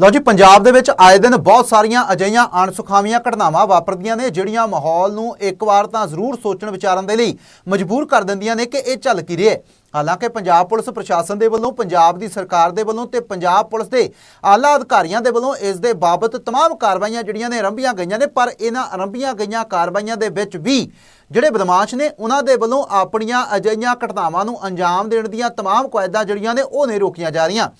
ਲਓ ਜੀ ਪੰਜਾਬ ਦੇ ਵਿੱਚ ਆਏ ਦਿਨ ਬਹੁਤ ਸਾਰੀਆਂ ਅਜਿਹੀਆਂ ਅਣਸੁਖਾਵੀਆਂ ਘਟਨਾਵਾਂ ਵਾਪਰਦੀਆਂ ਨੇ ਜਿਹੜੀਆਂ ਮਾਹੌਲ ਨੂੰ ਇੱਕ ਵਾਰ ਤਾਂ ਜ਼ਰੂਰ ਸੋਚਣ ਵਿਚਾਰਨ ਦੇ ਲਈ ਮਜਬੂਰ ਕਰ ਦਿੰਦੀਆਂ ਨੇ ਕਿ ਇਹ ਚੱਲ ਕੀ ਰਿਹਾ ਹੈ ਹਾਲਾਂਕਿ ਪੰਜਾਬ ਪੁਲਿਸ ਪ੍ਰਸ਼ਾਸਨ ਦੇ ਵੱਲੋਂ ਪੰਜਾਬ ਦੀ ਸਰਕਾਰ ਦੇ ਵੱਲੋਂ ਤੇ ਪੰਜਾਬ ਪੁਲਿਸ ਦੇ ਆਲਾ ਅਧਿਕਾਰੀਆਂ ਦੇ ਵੱਲੋਂ ਇਸ ਦੇ ਬਾਬਤ तमाम ਕਾਰਵਾਈਆਂ ਜਿਹੜੀਆਂ ਨੇ ਆਰੰਭੀਆਂ ਗਈਆਂ ਨੇ ਪਰ ਇਹਨਾਂ ਆਰੰਭੀਆਂ ਗਈਆਂ ਕਾਰਵਾਈਆਂ ਦੇ ਵਿੱਚ ਵੀ ਜਿਹੜੇ ਬਦਮਾਸ਼ ਨੇ ਉਹਨਾਂ ਦੇ ਵੱਲੋਂ ਆਪਣੀਆਂ ਅਜਿਹੀਆਂ ਘਟਨਾਵਾਂ ਨੂੰ ਅੰਜਾਮ ਦੇਣ ਦੀਆਂ तमाम ਕੁਐਦਾਂ ਜਿਹੜੀਆਂ ਨੇ ਉਹ ਨਹੀਂ ਰੋਕੀਆਂ ਜਾ ਰਹੀਆਂ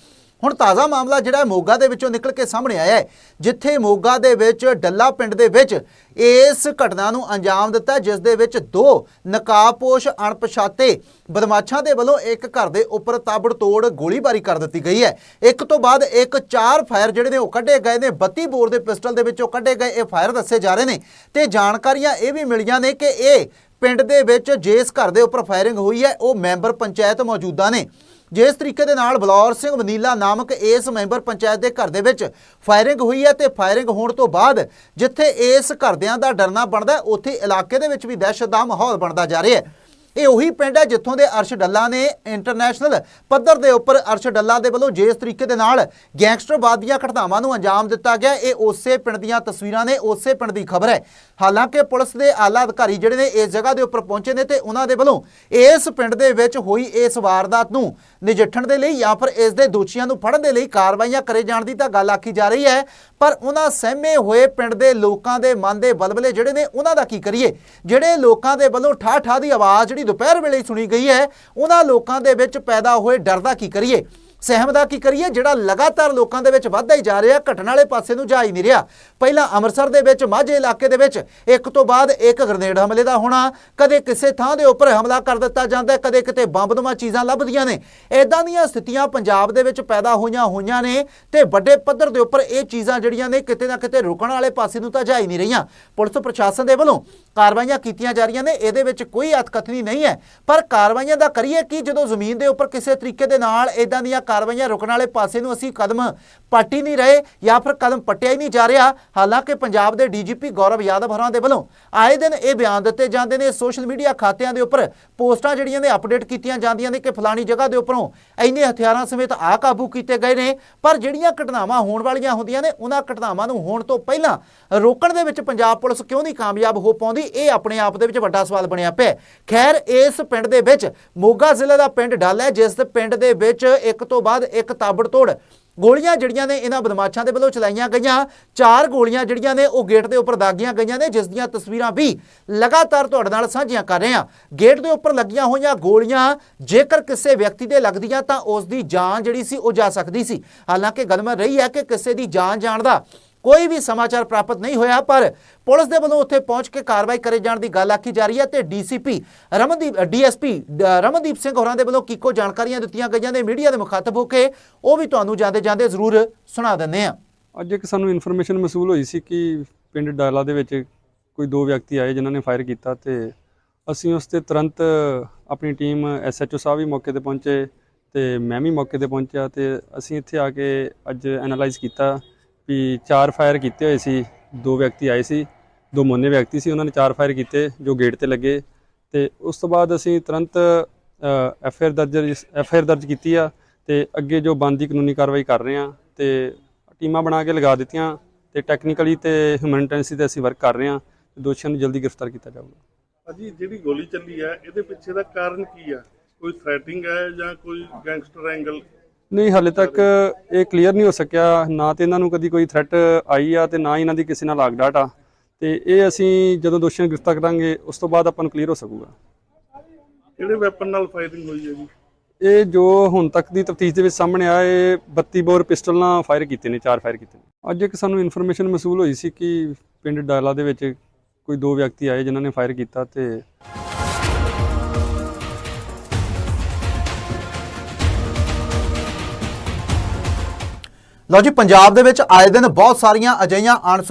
ਹੁਣ ਤਾਜ਼ਾ ਮਾਮਲਾ ਜਿਹੜਾ ਮੋਗਾ ਦੇ ਵਿੱਚੋਂ ਨਿਕਲ ਕੇ ਸਾਹਮਣੇ ਆਇਆ ਹੈ, ਜਿੱਥੇ ਮੋਗਾ ਦੇ ਵਿੱਚ ਡੱਲਾ ਪਿੰਡ ਦੇ ਵਿੱਚ ਇਸ ਘਟਨਾ ਨੂੰ ਅੰਜਾਮ ਦਿੱਤਾ ਜਿਸ ਦੇ ਵਿੱਚ ਦੋ ਨਕਾਬਪੋਸ਼ ਅਣਪਛਾਤੇ ਬਦਮਾਸ਼ਾਂ ਦੇ ਵੱਲੋਂ ਇੱਕ ਘਰ ਦੇ ਉੱਪਰ ਤਾਬੜਤੋੜ ਗੋਲੀਬਾਰੀ ਕਰ ਦਿੱਤੀ ਗਈ ਹੈ। ਇੱਕ ਤੋਂ ਬਾਅਦ ਇੱਕ ਚਾਰ ਫਾਇਰ ਜਿਹੜੇ ਨੇ ਉਹ ਕੱਢੇ ਗਏ ਨੇ 32 ਬੋਰ ਦੇ ਪਿਸਟਲ ਦੇ ਵਿੱਚੋਂ ਕੱਢੇ ਗਏ, ਇਹ ਫਾਇਰ ਦੱਸੇ ਜਾ ਰਹੇ ਨੇ ਤੇ ਜਾਣਕਾਰੀਆਂ ਇਹ ਵੀ ਮਿਲੀਆਂ ਨੇ ਕਿ ਇਹ ਪਿੰਡ ਦੇ ਵਿੱਚ ਜਿਸ ਘਰ ਦੇ ਉੱਪਰ ਫਾਇਰਿੰਗ ਹੋਈ ਹੈ, ਉਹ ਮੈਂਬਰ ਪੰਚਾਇਤ ਮੌਜੂਦਾ ਨੇ। ਜਿਸ ਤਰੀਕੇ ਦੇ ਨਾਲ ਬਲੌਰ ਸਿੰਘ ਵਨੀਲਾ ਨਾਮਕ ਇਸ ਮੈਂਬਰ ਪੰਚਾਇਤ ਦੇ ਘਰ ਦੇ ਵਿੱਚ ਫਾਇਰਿੰਗ ਹੋਈ ਹੈ ਤੇ ਫਾਇਰਿੰਗ ਹੋਣ ਤੋਂ ਬਾਅਦ ਜਿੱਥੇ ਇਸ ਘਰਦਿਆਂ ਦਾ ਡਰਨਾ ਬਣਦਾ ਉੱਥੇ ਇਲਾਕੇ ਦੇ ਵਿੱਚ ਵੀ ਦਹਿਸ਼ਤ ਦਾ ਮਾਹੌਲ ਬਣਦਾ ਜਾ ਰਿਹਾ ਹੈ। ਇਹ ਉਹੀ ਪਿੰਡ ਹੈ ਜਿੱਥੋਂ ਦੇ ਅਰਸ਼ ਡੱਲਾ ਨੇ ਇੰਟਰਨੈਸ਼ਨਲ ਪੱਧਰ ਦੇ ਉੱਪਰ ਅਰਸ਼ ਡੱਲਾ ਦੇ ਵੱਲੋਂ ਜਿਸ ਤਰੀਕੇ ਦੇ ਨਾਲ ਗੈਂਗਸਟਰਵਾਦ ਦੀਆਂ ਘਟਨਾਵਾਂ ਨੂੰ ਅੰਜਾਮ ਦਿੱਤਾ ਗਿਆ, ਇਹ ਉਸੇ ਪਿੰਡ ਦੀਆਂ ਤਸਵੀਰਾਂ ਨੇ, ਉਸੇ ਪਿੰਡ ਦੀ ਖਬਰ ਹੈ। ਹਾਲਾਂਕਿ ਪੁਲਿਸ ਦੇ ਆਲਾ ਅਧਿਕਾਰੀ ਜਿਹੜੇ ਨੇ ਇਸ ਜਗ੍ਹਾ ਦੇ ਉੱਪਰ ਪਹੁੰਚੇ ਨੇ ਤੇ ਉਹਨਾਂ ਦੇ ਵੱਲੋਂ ਇਸ ਪਿੰਡ ਦੇ ਵਿੱਚ ਹੋਈ ਇਸ ਵਾਰਦਾਤ ਨੂੰ ਨਜਿੱਠਣ ਦੇ ਲਈ ਜਾਂ ਫਿਰ ਇਸ ਦੇ ਦੋਸ਼ੀਆਂ ਨੂੰ ਫੜਨ ਦੇ ਲਈ ਕਾਰਵਾਈਆਂ ਕਰੇ ਜਾਣ ਦੀ ਤਾਂ ਗੱਲ ਆਖੀ ਜਾ ਰਹੀ ਹੈ, ਪਰ ਉਹਨਾਂ ਸਹਿਮੇ ਹੋਏ ਪਿੰਡ ਦੇ ਲੋਕਾਂ ਦੇ ਮਨ ਦੇ ਬਲਬਲੇ ਜਿਹੜੇ ਨੇ, ਉਹਨਾਂ ਦਾ ਕੀ ਕਰੀਏ? ਜਿਹੜੇ ਲੋਕਾਂ ਦੇ ਵੱਲੋਂ ਠਾ ਠਾ ਦੀ ਆਵਾਜ਼ ਜਿਹੜੀ ਦੁਪਹਿਰ ਵੇਲੇ ਸੁਣੀ ਗਈ ਹੈ। ਉਹਨਾਂ ਲੋਕਾਂ ਦੇ ਵਿੱਚ ਪੈਦਾ ਹੋਏ ਡਰ ਦਾ ਕੀ ਕਰੀਏ? ਸਹਿਮ ਦਾ ਕੀ ਕਰੀਏ? ਜਿਹੜਾ ਲਗਾਤਾਰ ਲੋਕਾਂ ਦੇ ਵਿੱਚ ਵੱਧਦਾ ਹੀ ਜਾ ਰਿਹਾ, ਘਟਣ ਵਾਲੇ ਪਾਸੇ ਨੂੰ ਜਾ ਹੀ ਨਹੀਂ ਰਿਹਾ। ਪਹਿਲਾਂ ਅੰਮ੍ਰਿਤਸਰ ਦੇ ਵਿੱਚ, ਮਾਝੇ ਇਲਾਕੇ ਦੇ ਵਿੱਚ ਇੱਕ ਤੋਂ ਬਾਅਦ ਇੱਕ ਗ੍ਰਨੇਡ ਹਮਲੇ ਦਾ ਹੋਣਾ। ਕਦੇ ਕਿਸੇ ਥਾਂ ਦੇ ਉੱਪਰ ਹਮਲਾ ਕਰ ਦਿੱਤਾ ਜਾਂਦਾ ਕਦੇ ਕਿਤੇ ਬੰਬ-ਦਮਾ ਚੀਜ਼ਾਂ ਲੱਭਦੀਆਂ ਨੇ। ਇਦਾਂ ਦੀਆਂ ਸਥਿਤੀਆਂ ਪੰਜਾਬ ਦੇ ਵਿੱਚ ਪੈਦਾ ਹੋਈਆਂ ਹੋਈਆਂ ਨੇ ਤੇ ਵੱਡੇ ਪੱਧਰ ਦੇ ਉੱਪਰ ਇਹ ਚੀਜ਼ਾਂ ਜਿਹੜੀਆਂ ਨੇ ਕਿਤੇ ਨਾ ਕਿਤੇ ਰੁਕਣ ਵਾਲੇ ਪਾਸੇ ਨੂੰ ਤਾਂ ਜਾ ਹੀ ਨਹੀਂ ਰਹੀਆਂ। ਪੁਲਿਸ ਪ੍ਰਸ਼ਾਸਨ ਦੇ ਵੱਲੋਂ ਕਾਰਵਾਈਆਂ ਕੀਤੀਆਂ ਜਾ ਰਹੀਆਂ ਨੇ, ਇਹਦੇ ਵਿੱਚ ਕੋਈ ਅਤਕਥਨੀ ਨਹੀਂ ਹੈ। ਪਰ ਕਾਰਵਾਈਆਂ ਦਾ ਕਰੀਏ ਕਿ? ਜਦੋਂ ਜ਼ਮੀਨ ਦੇ ਉੱਪਰ ਕਿਸੇ ਤਰੀਕੇ ਦੇ ਨਾਲ ਇਦਾਂ ਦੀਆਂ ਕਾਰਵਾਈਆਂ ਰੁਕਣ ਵਾਲੇ ਪਾਸੇ ਨੂੰ ਅਸੀਂ ਕਦਮ ਪੱਟ ਹੀ ਨਹੀਂ ਰਹੇ ਜਾਂ ਫਿਰ ਕਦਮ ਪੱਟਿਆ ਹੀ ਨਹੀਂ ਜਾ ਰਿਹਾ। ਹਾਲਾਂਕਿ ਪੰਜਾਬ ਦੇ ਡੀਜੀਪੀ ਗੌਰਵ ਯਾਦਵ ਹਰਾਂ ਦੇ ਵੱਲੋਂ ਆਏ ਦਿਨ ਇਹ ਬਿਆਨ ਦਿੱਤੇ ਜਾਂਦੇ ਨੇ, ਸੋਸ਼ਲ ਮੀਡੀਆ ਖਾਤਿਆਂ ਦੇ ਉੱਪਰ ਪੋਸਟਾਂ ਜਿਹੜੀਆਂ ਨੇ ਅਪਡੇਟ ਕੀਤੀਆਂ ਜਾਂਦੀਆਂ ਨੇ ਕਿ ਫਲਾਣੀ ਜਗ੍ਹਾ ਦੇ ਉੱਪਰੋਂ ਇੰਨੇ ਹਥਿਆਰਾਂ ਸਮੇਤ ਆ ਕਾਬੂ ਕੀਤੇ ਗਏ ਨੇ। ਪਰ ਜਿਹੜੀਆਂ ਘਟਨਾਵਾਂ ਹੋਣ ਵਾਲੀਆਂ ਹੁੰਦੀਆਂ ਨੇ, ਉਹਨਾਂ ਘਟਨਾਵਾਂ ਨੂੰ ਹੋਣ ਤੋਂ ਪਹਿਲਾਂ ਰੋਕਣ ਦੇ ਵਿੱਚ ਪੰਜਾਬ ਪੁਲਿਸ ਕਿਉਂ ਨਹੀਂ ਕਾਮਯਾਬ ਹੋ ਪਾਉਂਦੀ, ਇਹ ਆਪਣੇ ਆਪ ਦੇ ਵਿੱਚ ਵੱਡਾ ਸਵਾਲ ਬਣਿਆ ਪਿਆ ਖੈਰ, ਇਸ ਪਿੰਡ ਦੇ ਵਿੱਚ ਮੋਗਾ ਜ਼ਿਲ੍ਹੇ ਦਾ ਪਿੰਡ ਡੱਲ ਹੈ, ਜਿਸ ਪਿੰਡ ਦੇ ਵਿੱਚ ਇੱਕ ਤੋਂ ਬਾਅਦ ਇੱਕ ਤਾਬੜਤੋੜ ਗੋਲੀਆਂ ਜਿਹੜੀਆਂ ਨੇ ਇਹਨਾਂ ਬਦਮਾਸ਼ਾਂ ਦੇ ਵੱਲੋਂ ਚਲਾਈਆਂ ਗਈਆਂ। ਚਾਰ ਗੋਲੀਆਂ ਜਿਹੜੀਆਂ ਨੇ ਉਹ ਗੇਟ ਦੇ ਉੱਪਰ ਦਾਗੀਆਂ ਗਈਆਂ ਨੇ, ਜਿਸ ਦੀਆਂ ਤਸਵੀਰਾਂ ਵੀ ਲਗਾਤਾਰ ਤੁਹਾਡੇ ਨਾਲ ਸਾਂਝੀਆਂ ਕਰ ਰਹੇ ਹਾਂ। ਗੇਟ ਦੇ ਉੱਪਰ ਲੱਗੀਆਂ ਹੋਈਆਂ ਗੋਲੀਆਂ, ਜੇਕਰ ਕਿਸੇ ਵਿਅਕਤੀ ਦੇ ਲੱਗਦੀਆਂ ਤਾਂ ਉਸ ਦੀ ਜਾਨ ਜਿਹੜੀ ਸੀ ਉਹ ਜਾ ਸਕਦੀ ਸੀ। ਹਾਲਾਂਕਿ ਗਲਮਰ ਰਹੀ ਹੈ ਕਿ ਕਿਸੇ ਦੀ ਜਾਨ ਜਾਣ ਦਾ ਕੋਈ ਵੀ ਸਮਾਚਾਰ ਪ੍ਰਾਪਤ ਨਹੀਂ ਹੋਇਆ, ਪਰ ਪੁਲਿਸ ਦੇ ਵੱਲੋਂ ਉੱਥੇ ਪਹੁੰਚ ਕੇ ਕਾਰਵਾਈ ਕਰੇ ਜਾਣ ਦੀ ਗੱਲ ਆਖੀ ਜਾ ਰਹੀ ਹੈ ਤੇ ਡੀਸੀਪੀ ਰਮਨਦੀਪ ਡੀਐਸਪੀ ਰਮਨਦੀਪ ਸਿੰਘ ਹੋਰਾਂ ਦੇ ਵੱਲੋਂ ਕੀਕੋ ਜਾਣਕਾਰੀਆਂ ਦਿੱਤੀਆਂ ਗਈਆਂ ਨੇ। ਮੀਡੀਆ ਦੇ ਮੁਖਾਤਬ ਹੋ ਕੇ ਉਹ ਵੀ ਤੁਹਾਨੂੰ ਜਾਂਦੇ ਜਾਂਦੇ ਜ਼ਰੂਰ ਸੁਣਾ ਦਿੰਦੇ ਆ ਅੱਜ ਇੱਕ ਸਾਨੂੰ ਇਨਫੋਰਮੇਸ਼ਨ ਮਸੂਲ ਹੋਈ ਸੀ ਕਿ ਪਿੰਡ ਡਾਲਾ ਦੇ ਵਿੱਚ ਕੋਈ ਦੋ ਵਿਅਕਤੀ ਆਏ ਜਿਨ੍ਹਾਂ ਨੇ ਫਾਇਰ ਕੀਤਾ ਤੇ ਅਸੀਂ ਉਸ ਤੇ ਤੁਰੰਤ ਆਪਣੀ ਟੀਮ ਐਸਐਚਓ ਸਾਹਿਬ ਵੀ ਮੌਕੇ ਤੇ ਪਹੁੰਚੇ ਤੇ ਮੈਂ ਵੀ ਮੌਕੇ ਤੇ ਪਹੁੰਚਿਆ ਤੇ ਅਸੀਂ ਇੱਥੇ ਆ ਕੇ ਅੱਜ ਐਨਾਲਾਈਜ਼ ਕੀਤਾ। ਵੀ ਚਾਰ ਫਾਇਰ ਕੀਤੇ ਹੋਏ ਸੀ, ਦੋ ਵਿਅਕਤੀ ਆਏ ਸੀ, ਦੋ ਮੋਨੇ ਵਿਅਕਤੀ ਸੀ, ਉਹਨਾਂ ਨੇ ਚਾਰ ਫਾਇਰ ਕੀਤੇ ਜੋ ਗੇਟ ਤੇ ਲੱਗੇ ਤੇ ਉਸ ਤੋਂ ਬਾਅਦ ਅਸੀਂ ਤੁਰੰਤ ਐਫਆਈਆਰ ਦਰਜ ਐਫਆਈਆਰ ਦਰਜ ਕੀਤੀ ਆ ਤੇ ਅੱਗੇ ਜੋ ਬਣਦੀ ਕਾਨੂੰਨੀ ਕਾਰਵਾਈ ਕਰ ਰਹੇ ਆ ਤੇ ਟੀਮਾਂ ਬਣਾ ਕੇ ਲਗਾ ਦਿੱਤੀਆਂ ਤੇ ਟੈਕਨੀਕਲੀ ਤੇ ਹਿਊਮਨਿਟੈਂਸੀ ਤੇ ਅਸੀਂ ਵਰਕ ਕਰ ਰਹੇ ਹਾਂ ਦੋਸ਼ੀਆਂ ਨੂੰ ਜਲਦੀ ਗ੍ਰਿਫਤਾਰ ਕੀਤਾ ਜਾਊਗਾ। ਅਜੀ ਜਿਹੜੀ ਗੋਲੀ ਚੱਲੀ ਹੈ ਇਹਦੇ ਪਿੱਛੇ ਦਾ ਕਾਰਨ ਕੀ ਆ? ਕੋਈ ਥ੍ਰੈਟਿੰਗ ਹੈ ਜਾਂ ਕੋਈ ਗੈਂਗਸਟਰ ਐਂਗਲ ਨਹੀਂ ਹਾਲੇ ਤੱਕ ਇਹ ਕਲੀਅਰ ਨਹੀਂ ਹੋ ਸਕਿਆ। ਨਾ ਤੇ ਇਹਨਾਂ ਨੂੰ ਕਦੀ ਕੋਈ ਥ੍ਰੈਟ ਆਈ ਆ ਤੇ ਨਾ ਇਹਨਾਂ ਦੀ ਕਿਸੇ ਨਾਲ ਲਾਗ ਡਾਟ ਆ। ਤੇ ਇਹ ਅਸੀਂ ਜਦੋਂ ਦੋਸ਼ੀਆਂ ਨੂੰ ਗ੍ਰਿਫਤਾਰ ਕਰਾਂਗੇ ਉਸ ਤੋਂ ਬਾਅਦ ਆਪਾਂ ਨੂੰ ਕਲੀਅਰ ਹੋ ਸਕੂਗਾ। ਕਿਹੜੇ ਵੈਪਨ ਨਾਲ ਫਾਇਰਿੰਗ ਹੋਈ ਹੈ ਜੀ? ਇਹ ਜੋ ਹੁਣ ਤੱਕ ਦੀ ਤਫਤੀਸ਼ ਦੇ ਵਿੱਚ ਸਾਹਮਣੇ ਆਇਆ ਇਹ 32 ਬੋਰ ਪਿਸਟਲ ਨਾਲ ਫਾਇਰ ਕੀਤੇ ਨੇ ਚਾਰ ਫਾਇਰ ਕੀਤੇ ਨੇ। ਅੱਜ ਇੱਕ ਸਾਨੂੰ ਇਨਫੋਰਮੇਸ਼ਨ ਮਸੂਲ ਹੋਈ ਸੀ ਕਿ ਪਿੰਡ ਡਾਲਾ ਦੇ ਵਿੱਚ ਕੋਈ ਦੋ ਵਿਅਕਤੀ ਆਏ ਜਿਨ੍ਹਾਂ ਨੇ ਫਾਇਰ ਕੀਤਾ ਤੇ ਲਓ ਜੀ ਪੰਜਾਬ ਦੇ ਵਿੱਚ ਆਏ ਦਿਨ ਬਹੁਤ ਸਾਰੀਆਂ ਅਜਿਹੀਆਂ ਅਣਸੁਖ